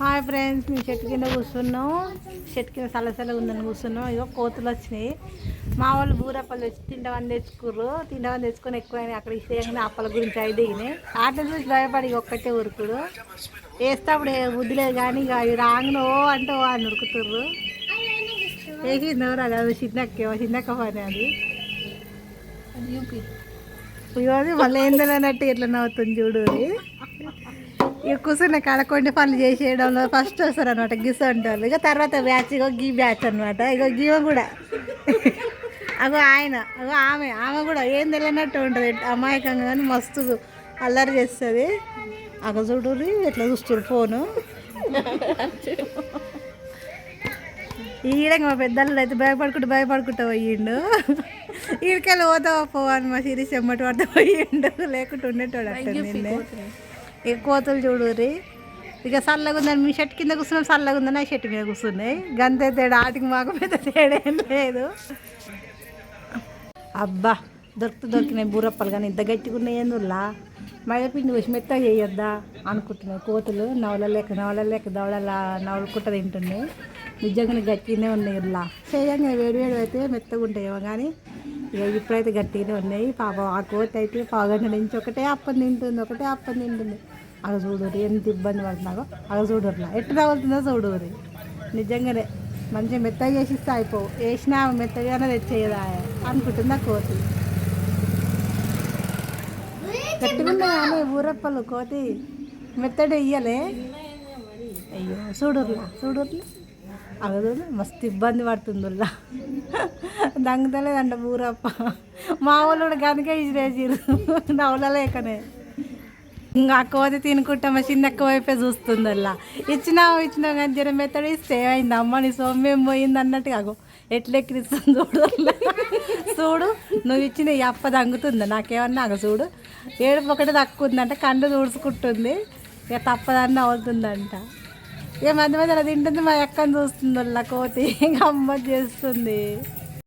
Hi friends మేము చెట్టు కింద కూర్చున్నాం. చెట్టు కింద సలసల ఉందని కూర్చున్నాం. ఇగో కోతులు వచ్చినాయి. మా వాళ్ళు బూరప్పలు తెచ్చి తిండవని తెచ్చుకుర్రు. తిండవని తెచ్చుకొని ఎక్కువైనా అక్కడ ఇస్తే అప్పల గురించి అవి దిగినాయి ఆటలు చూసి భయపడి ఒక్కటే ఉరుకుడు వేస్తేప్పుడు బుద్ధి లేదు కానీ ఇక అవి రాంగనో అంటే ఓ అని ఉరుకుతుర్రు. ఏకిందవరా కాదు చిన్నక్కేమో చిన్నక్క. పని అది. ఇగో అది మళ్ళీ ఏం తెలియనట్టు ఇట్లా నవ్వుతుంది చూడు ఇది. ఇక కూర్చున్న కాడ కొన్ని పనులు చేసేయడంలో ఫస్ట్ వస్తారు అనమాట గిసంటారు ఇక తర్వాత బ్యాచ్ ఇగో గీ బ్యాచ్ అనమాట ఇగో గీవ కూడా. అగో ఆయన అగో ఆమె ఆమె కూడా ఏం తెలియనట్టు ఉంటుంది. అమాయకంగా కానీ మస్తు అల్లరి చేస్తుంది. అగ చూడు ఇట్లా చూస్తారు ఫోను. ఈడ మా పెద్దలు అయితే భయపడుకుంటూ భయపడుకుంటూ పోయిండు. ఈడికెళ్ళి పోతావా పో అని మా సిరీస్ ఎమ్మటి పడితే పోయిండు. లేకుంటే ఉండేటోడు నిన్నే. ఇక కోతులు చూడురి ఇక చల్లగా ఉందని మీ షర్ట్ కింద కూర్చున్నాం చల్లగా ఉందని ఆ షర్ట్ మీద కూర్చున్నాయి. గంతే తేడా ఆటికి మాకు పెద్ద తేడా ఏం లేదు. అబ్బా దొరికి దొరికినాయి బూరప్పలు కానీ ఇంత గట్టిగా ఉన్నాయి ఎందుల్లా మైదాపిండి పోసి మెత్తగా చేయొద్దా అనుకుంటున్నాయి కోతులు. నవల లేక నవల లేక దవడలా నవలుకుంట తింటున్నాయి. నిజంగానే గట్టిగానే ఉన్నాయి ఇలా చేయంగా వేడి వేడి అయితే మెత్తగా ఉంటాయేమో కానీ ఇక ఇప్పుడైతే గట్టిగానే ఉన్నాయి. పాపం ఆ కోతి అయితే పావుగంట నుంచి ఒకటే అప్పని తింటుంది ఒకటే అప్పని తింటుంది. అగ చూడరు ఎంత ఇబ్బంది పడుతున్నాగో అగ చూడరులా. ఎట్టు రావాల్సిందో చూడరు. నిజంగానే మంచిగా మెత్తగా చేసిస్తే అయిపోవు. అయిపో వేసినా మెత్తగానే తెచ్చేదా అనుకుంటుందా కోతి? గట్టిగా కానీ ఊరప్పలు కోతి మెత్తడి ఇయ్యలే. అయ్యో చూడుర్లా చూడుర్లా. అగదు మస్తు ఇబ్బంది పడుతుందిలా. దంగతలేదంట ఊరప్ప. మా వాళ్ళు కూడా కనుక ఇసిరేసిరు నవ్వలేకనే ఇంకా కోతి తినుకుంటా మా చిన్నక్క వైపే చూస్తుందల్లా. ఇచ్చినావు ఇచ్చినావు కానీ జర మెత్తడి ఇస్తే అయింది అమ్మ నీ సొమ్మేం పోయింది అన్నట్టుగా అగో ఎట్లెక్కిరిస్తుంది చూడు. చూడు నువ్వు ఇచ్చిన ఈ అప్ప దంగుతుందా నాకేమన్నా అగ చూడు. ఏడుపు ఒకటి తక్కువందంట కళ్ళు తుడుచుకుంటుంది. ఇక తప్పదన్నా అవుతుందంట. ఇక మధ్య మధ్యలో తింటుంది మా అక్కని చూస్తుంది వాళ్ళ కోతి ఇంకా అమ్మ చేస్తుంది.